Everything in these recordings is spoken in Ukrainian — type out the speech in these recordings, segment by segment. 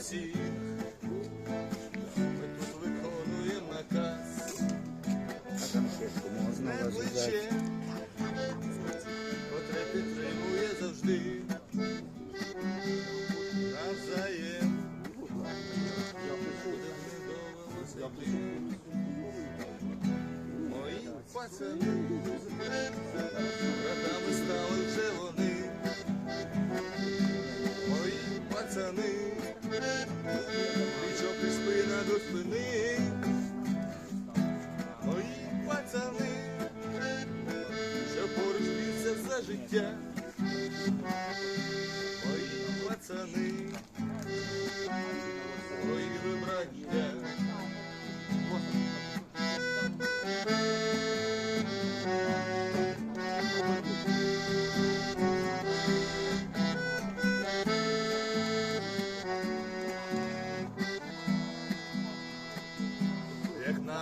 всіх, ми тут виконуємо наказ, а там не плече, котре підтримує завжди. Навзаєм. Мої пацани. Братами стали вже вони. Мої пацани плечо і спина до спини. Мої пацани, що поруч б'ються за життя. Мої пацани, мої ви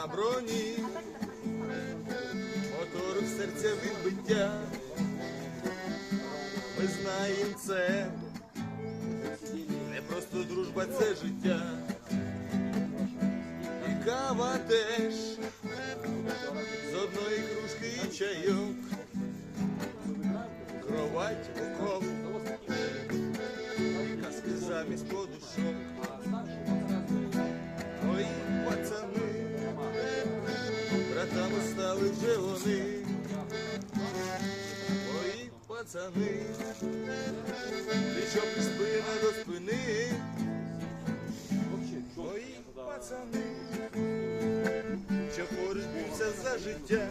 на броні, мотор серця відбиття. Ми знаємо це, не просто дружба, це життя. І кава теж з одної кружки і чайок, кровать окоп, казки замість подушок. Братами вже вони. Мої пацани, плечо при спина до спини. Мої пацани, що б'ються за життя.